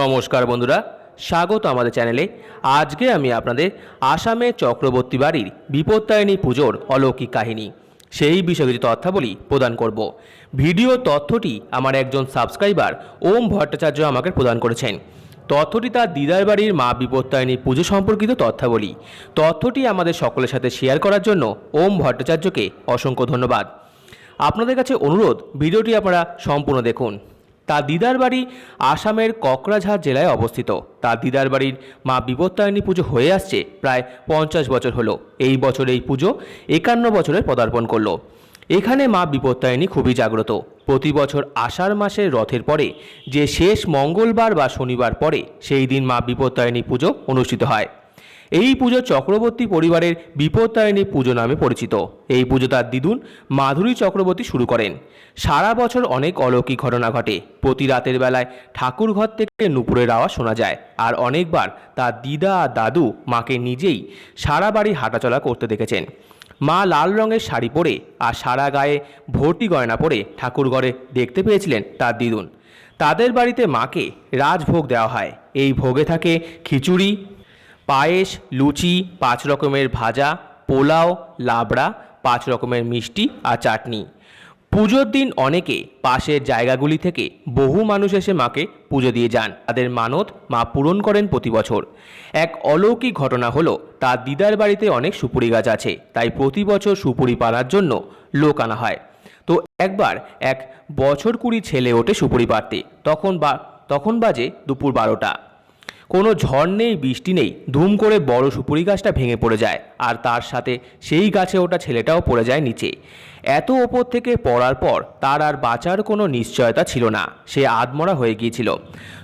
নমস্কার বন্ধুরা, স্বাগত আমাদের চ্যানেলে। আজকে আমি আপনাদের আসামে চক্রবর্তী বাড়ির বিপত্তায়নী পুজোর অলৌকিক কাহিনী। সেই বিষয়ে কিছু তথ্যাবলী প্রদান করব। ভিডিও তথ্যটি আমার একজন সাবস্ক্রাইবার, ওম ভট্টাচার্য আমাকে প্রদান করেছেন। তথ্যটি তার দিদার বাড়ির মা বিপত্তায়নী পুজো সম্পর্কিত তথ্যাবলী। তথ্যটি আমাদের সকলের সাথে শেয়ার করার জন্য ওম ভট্টাচার্যকে অসংখ্য ধন্যবাদ। আপনাদের কাছে অনুরোধ, ভিডিওটি আপনারা সম্পূর্ণ দেখুন। তার দিদার বাড়ি আসামের ককরাঝাড় জেলায় অবস্থিত। তার দিদার বাড়ির মা বিপত্তায়নী পুজো হয়ে আসছে প্রায় পঞ্চাশ বছর হলো। এই বছর এই পুজো একান্ন বছরে পদার্পণ করল। এখানে মা বিপত্তায়নী খুবই জাগ্রত। প্রতি বছর আষাঢ় মাসের রথের পরে যে শেষ মঙ্গলবার বা শনিবার পরে সেই দিন মা বিপত্তায়নী পুজো অনুষ্ঠিত হয়। এই পুজো চক্রবর্তী পরিবারের বিপত্তায়নী পুজো নামে পরিচিত। এই পুজো তার দিদুন মাধুরী চক্রবর্তী শুরু করেন। সারা বছর অনেক অলৌকিক ঘটনা ঘটে। প্রতি রাতের বেলায় ঠাকুর ঘর থেকে নুপুরের আওয়াজ শোনা যায় আর অনেকবার তার দিদা আর দাদু মাকে নিজেই সারা বাড়ি হাঁটাচলা করতে দেখেছেন। মা লাল রঙের শাড়ি পরে আর সারা গায়ে ভর্তি গয়না পরে ঠাকুর ঘরে দেখতে পেয়েছিলেন তার দিদুন তাদের বাড়িতে মাকে রাজভোগ দেওয়া হয়। এই ভোগে থাকে খিচুড়ি পায়েস, লুচি, পাঁচ রকমের ভাজা, পোলাও, লাবড়া, পাঁচ রকমের মিষ্টি আর চাটনি। পুজোর দিন অনেকে পাশের জায়গাগুলি থেকে বহু মানুষ এসে মাকে পুজো দিয়ে যান। তাদের মানত মা পূরণ করেন প্রতি বছর। এক অলৌকিক ঘটনা হলো, তার দিদার বাড়িতে অনেক সুপুরি গাছ আছে, তাই প্রতি বছর সুপুরি পাড়ার জন্য লোক আনা হয়। তো একবার এক বছর কুড়ি ছেলে ওঠে সুপুরি পাড়তে। তখন বা, তখন বাজে দুপুর বারোটা। কোনো ঝড় নেই, বৃষ্টি নেই, ধুম করে বড় সুপুরি গাছটা ভেঙে পড়ে যায়। আর তার সাথে সেই গাছে ওটা ছেলেটাও পড়ে যায় নিচে। এত ওপর থেকে পড়ার পর তার আর বাঁচার কোনো নিশ্চয়তা ছিল না। সে আদমরা হয়ে গিয়েছিল।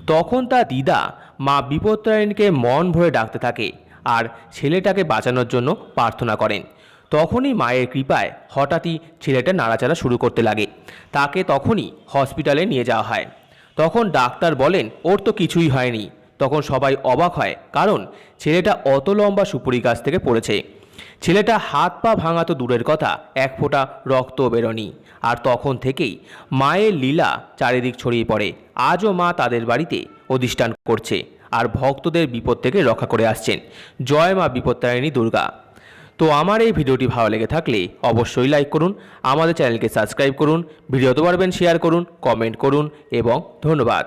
তখন তার দিদা মা বিপত্তায়নকে মন ভরে ডাকতে থাকে আর ছেলেটাকে বাঁচানোর জন্য প্রার্থনা করেন। তখনই মায়ের কৃপায় হঠাৎই ছেলেটা নাড়াচাড়া শুরু করতে লাগে। তাকে তখনই হসপিটালে নিয়ে যাওয়া হয়। তখন ডাক্তার বলেন, ওর তো কিছুই হয়নি। তখন সবাই অবাক হয়, কারণ ছেলেটা অত লম্বা সুপুরি গাছ থেকে পড়েছে। ছেলেটা হাত পা ভাঙা তো দূরের কথা, এক ফোঁটা রক্ত বেরোনি আর তখন থেকেই মায়ের লীলা চারিদিক ছড়িয়ে পড়ে। আজও মা তাদের বাড়িতে অধিষ্ঠান করছে আর ভক্তদের বিপদ থেকে রক্ষা করে আসছেন। জয় মা বিপত্তারিণী দুর্গা। তো আমার এই ভিডিওটি ভালো লেগে থাকলে অবশ্যই লাইক করুন, আমাদের চ্যানেলকে সাবস্ক্রাইব করুন, ভিডিও তো পারবেন শেয়ার করুন, কমেন্ট করুন এবং ধন্যবাদ।